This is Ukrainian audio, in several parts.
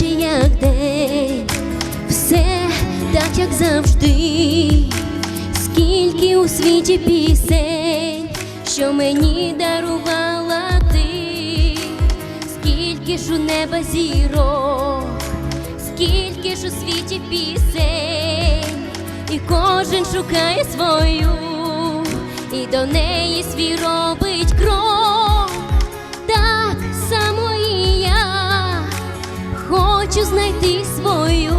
наче як день, все так, як завжди, скільки у світі пісень, що мені дарувала ти, скільки ж у неба зірок, скільки ж у світі пісень, і кожен шукає свою, і до неї свій робить крок. Хочу знайти свою.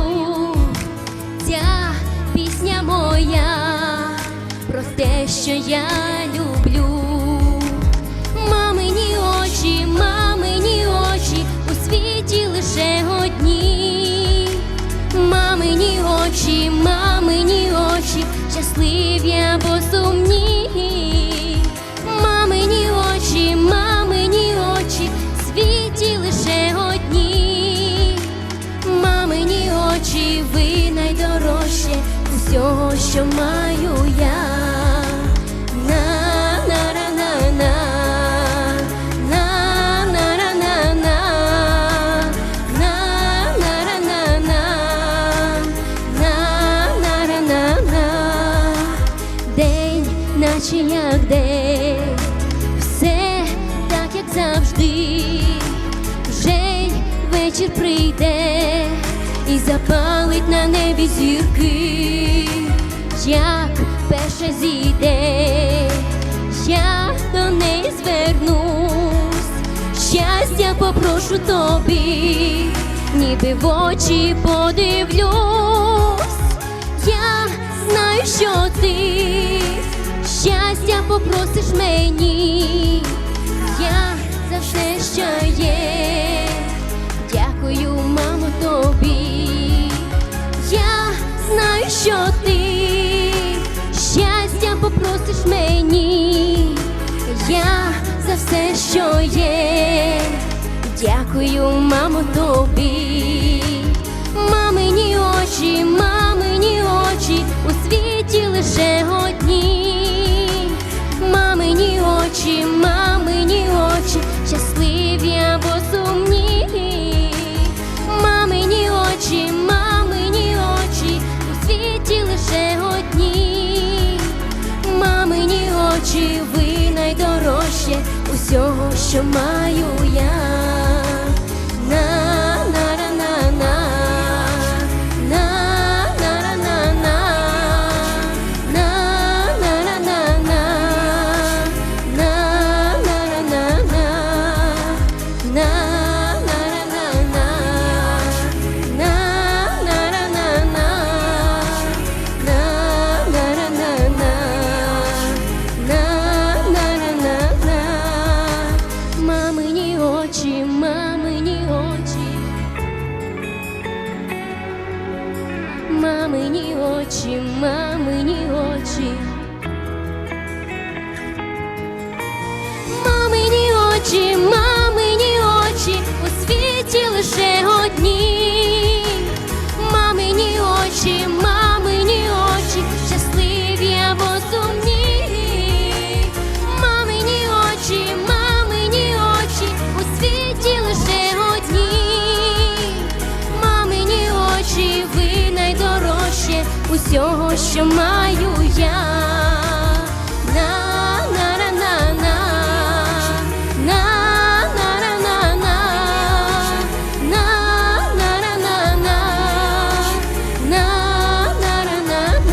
Ця пісня моя про те, що я люблю. Мамині очі, мамині очі, у світі лише одні. Мамині очі, мамині очі, щасливі або сумні. На на на на. День, наче як день, все так, як завжди. Вже й вечір прийде і запалить на небі зірки, як перша зійде, я до неї звернусь, щастя попрошу тобі, ніби в очі подивлюсь. Я знаю, що ти щастя попросиш мені. Попросиш мені. Я за все, що є. Дякую, мамо, тобі. Мамині очі, мамині очі, у світі лише одні. Мамині очі, 什么优雅 мамині очі, мамині очі. того, що маю я. На на на на на на на на на на на на на на на на на на